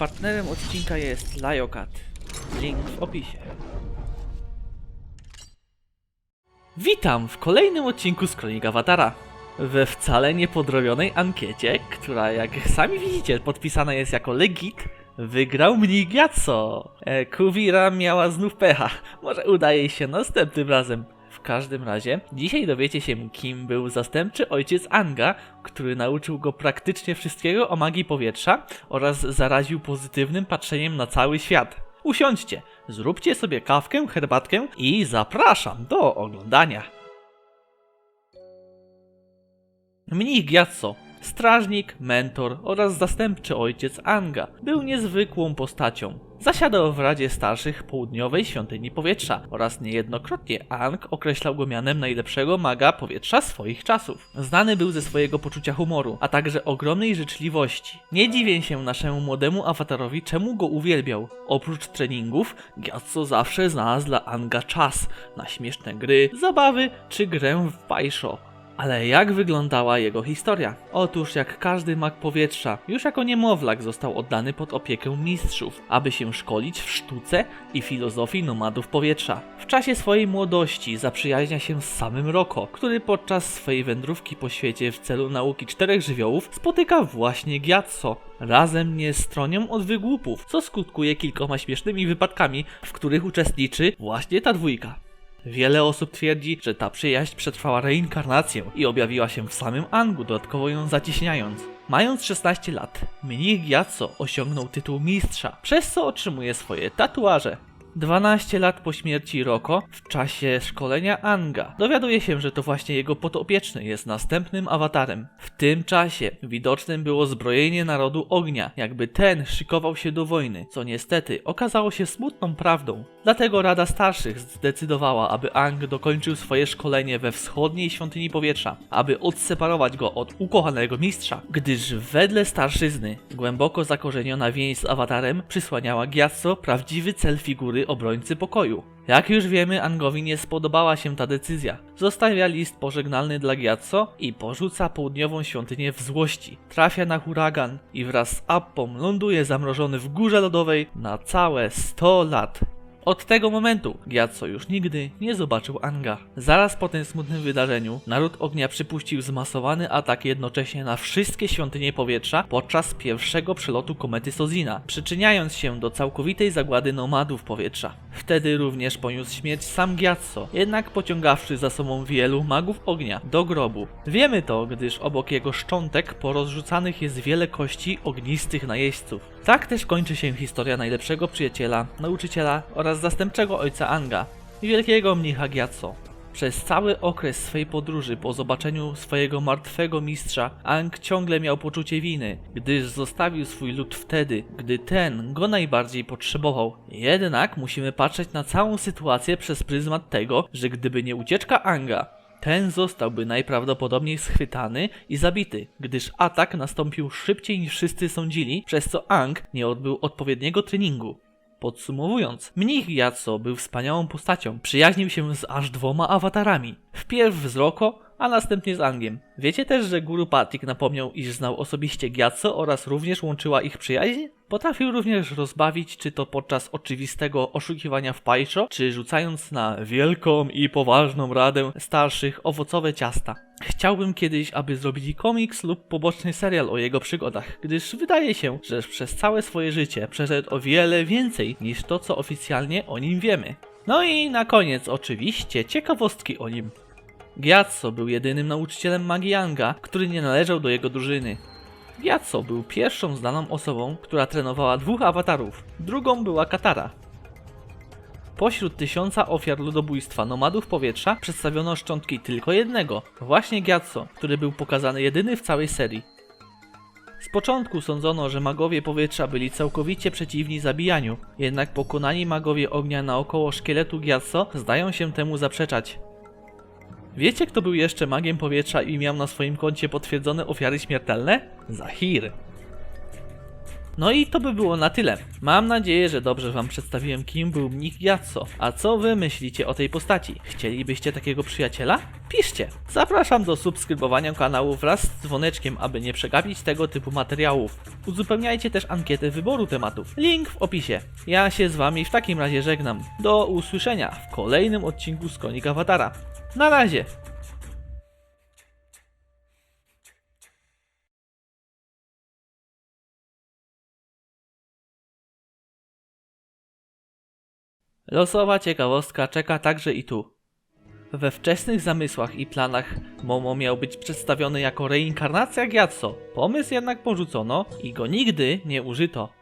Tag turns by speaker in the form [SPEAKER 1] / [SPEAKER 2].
[SPEAKER 1] Partnerem odcinka jest Liokat. Link w opisie. Witam w kolejnym odcinku z Kronik Awatara. We wcale niepodrobionej ankiecie, która jak sami widzicie podpisana jest jako legit, wygrał Mnigiaco. E, Kuwira miała znów pecha. Może uda jej się następnym razem. W każdym razie, dzisiaj dowiecie się, kim był zastępczy ojciec Anga, który nauczył go praktycznie wszystkiego o magii powietrza oraz zaraził pozytywnym patrzeniem na cały świat. Usiądźcie, zróbcie sobie kawkę, herbatkę i zapraszam do oglądania. Mnich Gyatso, strażnik, mentor oraz zastępczy ojciec Anga, był niezwykłą postacią. Zasiadał w Radzie Starszych Południowej Świątyni Powietrza oraz niejednokrotnie Ang określał go mianem najlepszego maga powietrza swoich czasów. Znany był ze swojego poczucia humoru, a także ogromnej życzliwości. Nie dziwię się naszemu młodemu awatarowi, czemu go uwielbiał. Oprócz treningów, Gyatso zawsze znalazł dla Anga czas na śmieszne gry, zabawy czy grę w Paisho. Ale jak wyglądała jego historia? Otóż, jak każdy mag powietrza, już jako niemowlak został oddany pod opiekę mistrzów, aby się szkolić w sztuce i filozofii nomadów powietrza. W czasie swojej młodości zaprzyjaźnia się z samym Roko, który podczas swojej wędrówki po świecie w celu nauki czterech żywiołów spotyka właśnie Gyatso. Razem nie stronią od wygłupów, co skutkuje kilkoma śmiesznymi wypadkami, w których uczestniczy właśnie ta dwójka. Wiele osób twierdzi, że ta przyjaźń przetrwała reinkarnację i objawiła się w samym Angu, dodatkowo ją zacieśniając. Mając 16 lat, mnich Gyatso osiągnął tytuł mistrza, przez co otrzymuje swoje tatuaże. 12 lat po śmierci Roko, w czasie szkolenia Anga, dowiaduje się, że to właśnie jego podopieczny jest następnym awatarem. W tym czasie widocznym było zbrojenie narodu ognia, jakby ten szykował się do wojny, co niestety okazało się smutną prawdą. Dlatego Rada Starszych zdecydowała, aby Ang dokończył swoje szkolenie we wschodniej świątyni powietrza, aby odseparować go od ukochanego mistrza, gdyż wedle starszyzny głęboko zakorzeniona więź z awatarem przysłaniała Gyatso prawdziwy cel figury obrońcy pokoju. Jak już wiemy, Angowi nie spodobała się ta decyzja. Zostawia list pożegnalny dla Gyatso i porzuca południową świątynię w złości. Trafia na huragan i wraz z Appą ląduje zamrożony w górze lodowej na całe 100 lat. Od tego momentu Gyatso już nigdy nie zobaczył Anga. Zaraz po tym smutnym wydarzeniu Naród Ognia przypuścił zmasowany atak jednocześnie na wszystkie świątynie powietrza podczas pierwszego przelotu komety Sozina, przyczyniając się do całkowitej zagłady nomadów powietrza. Wtedy również poniósł śmierć sam Gyatso, jednak pociągawszy za sobą wielu magów ognia do grobu. Wiemy to, gdyż obok jego szczątek porozrzucanych jest wiele kości ognistych najeźdźców. Tak też kończy się historia najlepszego przyjaciela, nauczyciela oraz zastępczego ojca Anga, wielkiego mnicha Gyatso. Przez cały okres swej podróży po zobaczeniu swojego martwego mistrza, Ang ciągle miał poczucie winy, gdyż zostawił swój lud wtedy, gdy ten go najbardziej potrzebował. Jednak musimy patrzeć na całą sytuację przez pryzmat tego, że gdyby nie ucieczka Anga, ten zostałby najprawdopodobniej schwytany i zabity, gdyż atak nastąpił szybciej niż wszyscy sądzili, przez co Ang nie odbył odpowiedniego treningu. Podsumowując, mnich Yatso był wspaniałą postacią, przyjaźnił się z aż dwoma awatarami. Wpierw z a następnie z Angiem. Wiecie też, że Guru Patik napomniał, iż znał osobiście Gyatso oraz również łączyła ich przyjaźń? Potrafił również rozbawić, czy to podczas oczywistego oszukiwania w Paisho, czy rzucając na wielką i poważną radę starszych owocowe ciasta. Chciałbym kiedyś, aby zrobili komiks lub poboczny serial o jego przygodach, gdyż wydaje się, że przez całe swoje życie przeszedł o wiele więcej niż to, co oficjalnie o nim wiemy. No i na koniec oczywiście ciekawostki o nim. Gyatso był jedynym nauczycielem magii Anga, który nie należał do jego drużyny. Gyatso był pierwszą znaną osobą, która trenowała dwóch awatarów. Drugą była Katara. Pośród tysiąca ofiar ludobójstwa nomadów powietrza przedstawiono szczątki tylko jednego, właśnie Gyatso, który był pokazany jedyny w całej serii. Z początku sądzono, że magowie powietrza byli całkowicie przeciwni zabijaniu, jednak pokonani magowie ognia naokoło szkieletu Gyatso zdają się temu zaprzeczać. Wiecie, kto był jeszcze magiem powietrza i miał na swoim koncie potwierdzone ofiary śmiertelne? Zahir. No i to by było na tyle. Mam nadzieję, że dobrze wam przedstawiłem kim był mnich Gyatso. A co wy myślicie o tej postaci? Chcielibyście takiego przyjaciela? Piszcie! Zapraszam do subskrybowania kanału wraz z dzwoneczkiem, aby nie przegapić tego typu materiałów. Uzupełniajcie też ankietę wyboru tematów. Link w opisie. Ja się z wami w takim razie żegnam. Do usłyszenia w kolejnym odcinku z Konika Awatara. Na razie! Losowa ciekawostka czeka także i tu. We wczesnych zamysłach i planach Momo miał być przedstawiony jako reinkarnacja Gyatso. Pomysł jednak porzucono i go nigdy nie użyto.